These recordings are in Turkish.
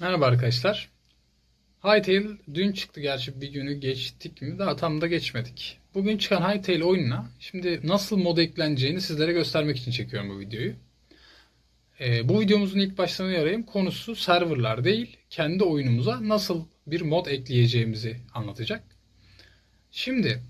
Merhaba arkadaşlar. Hytale dün çıktı gerçi bir günü geçtik mi daha tam da geçmedik. Bugün çıkan Hytale oyununa şimdi nasıl mod ekleneceğini sizlere göstermek için çekiyorum bu videoyu. Ee, bu videomuzun ilk başlarını yarayayım konusu serverlar değil kendi oyunumuza nasıl bir mod ekleyeceğimizi anlatacak. Şimdi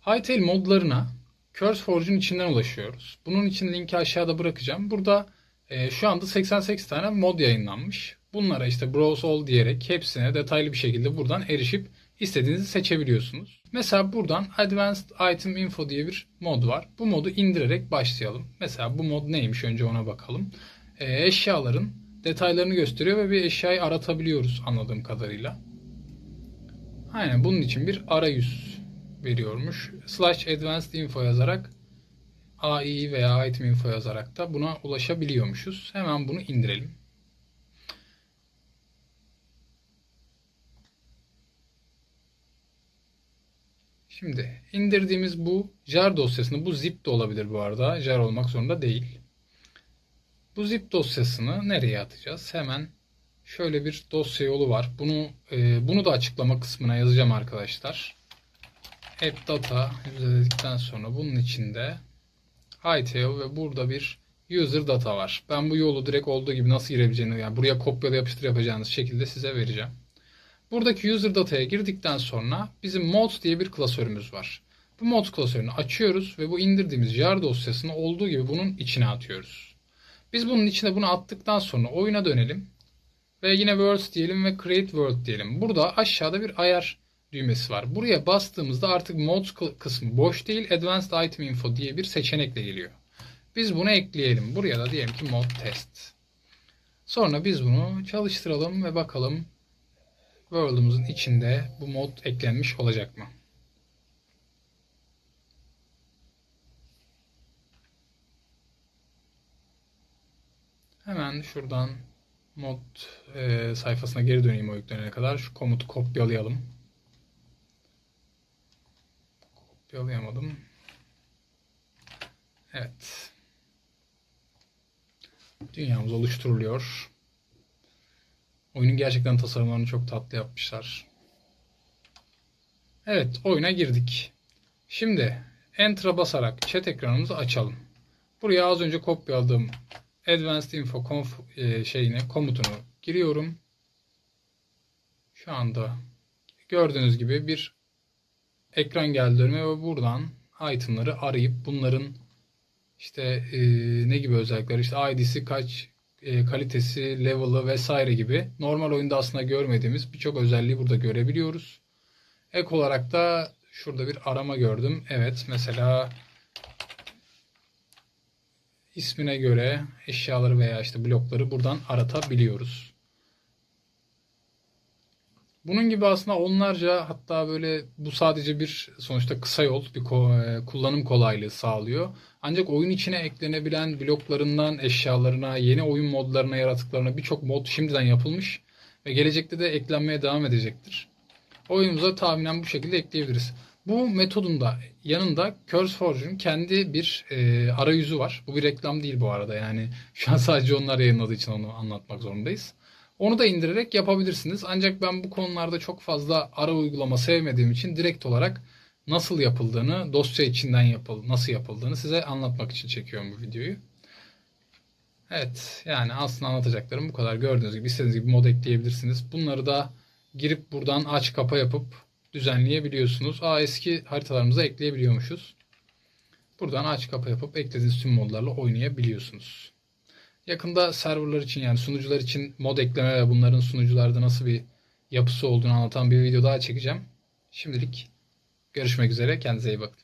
Hytale modlarına CurseForge'un içinden ulaşıyoruz. Bunun için linki aşağıda bırakacağım. Burada e, şu anda 88 tane mod yayınlanmış. Bunlara işte browse all diyerek hepsine detaylı bir şekilde buradan erişip istediğinizi seçebiliyorsunuz. Mesela buradan Advanced Item Info diye bir mod var. Bu modu indirerek başlayalım. Mesela bu mod neymiş önce ona bakalım. E, eşyaların detaylarını gösteriyor ve bir eşyayı aratabiliyoruz anladığım kadarıyla. Aynen bunun için bir arayüz veriyormuş. Slash Advanced Info yazarak AI veya Item Info yazarak da buna ulaşabiliyormuşuz. Hemen bunu indirelim. Şimdi indirdiğimiz bu jar dosyasını, bu zip de olabilir bu arada. Jar olmak zorunda değil. Bu zip dosyasını nereye atacağız? Hemen şöyle bir dosya yolu var. Bunu e, bunu da açıklama kısmına yazacağım arkadaşlar. App data dedikten sonra bunun içinde Hightail ve burada bir user data var. Ben bu yolu direkt olduğu gibi nasıl girebileceğini yani buraya kopyala yapıştır yapacağınız şekilde size vereceğim. Buradaki user data'ya girdikten sonra bizim mods diye bir klasörümüz var. Bu mods klasörünü açıyoruz ve bu indirdiğimiz jar dosyasını olduğu gibi bunun içine atıyoruz. Biz bunun içine bunu attıktan sonra oyuna dönelim. Ve yine words diyelim ve create world diyelim. Burada aşağıda bir ayar düğmesi var. Buraya bastığımızda artık mods kısmı boş değil advanced item info diye bir seçenekle geliyor. Biz bunu ekleyelim. Buraya da diyelim ki mod test. Sonra biz bunu çalıştıralım ve bakalım world'umuzun içinde bu mod eklenmiş olacak mı? Hemen şuradan mod e, sayfasına geri döneyim o yüklenene kadar. Şu komutu kopyalayalım. Kopyalayamadım. Evet. Dünyamız oluşturuluyor. Oyunun gerçekten tasarımlarını çok tatlı yapmışlar. Evet, oyuna girdik. Şimdi Enter'a basarak chat ekranımızı açalım. Buraya az önce kopyaladığım Advanced Info conf, e, şeyine komutunu giriyorum. Şu anda gördüğünüz gibi bir ekran geldi önüme ve buradan itemları arayıp bunların işte e, ne gibi özellikleri işte ID'si kaç e, kalitesi, level'ı vesaire gibi normal oyunda aslında görmediğimiz birçok özelliği burada görebiliyoruz. Ek olarak da şurada bir arama gördüm. Evet mesela ismine göre eşyaları veya işte blokları buradan aratabiliyoruz. Bunun gibi aslında onlarca hatta böyle bu sadece bir sonuçta kısa yol bir ko- kullanım kolaylığı sağlıyor. Ancak oyun içine eklenebilen bloklarından eşyalarına, yeni oyun modlarına, yaratıklarına birçok mod şimdiden yapılmış ve gelecekte de eklenmeye devam edecektir. Oyunumuza tahminen bu şekilde ekleyebiliriz. Bu metodun da yanında CurseForge'un kendi bir e, arayüzü var. Bu bir reklam değil bu arada yani şu an sadece onlar yayınladığı için onu anlatmak zorundayız. Onu da indirerek yapabilirsiniz. Ancak ben bu konularda çok fazla ara uygulama sevmediğim için direkt olarak nasıl yapıldığını, dosya içinden yapıl nasıl yapıldığını size anlatmak için çekiyorum bu videoyu. Evet, yani aslında anlatacaklarım bu kadar. Gördüğünüz gibi istediğiniz gibi mod ekleyebilirsiniz. Bunları da girip buradan aç kapa yapıp düzenleyebiliyorsunuz. Aa eski haritalarımıza ekleyebiliyormuşuz. Buradan aç kapa yapıp eklediğiniz tüm modlarla oynayabiliyorsunuz. Yakında serverlar için yani sunucular için mod ekleme ve bunların sunucularda nasıl bir yapısı olduğunu anlatan bir video daha çekeceğim. Şimdilik görüşmek üzere. Kendinize iyi bakın.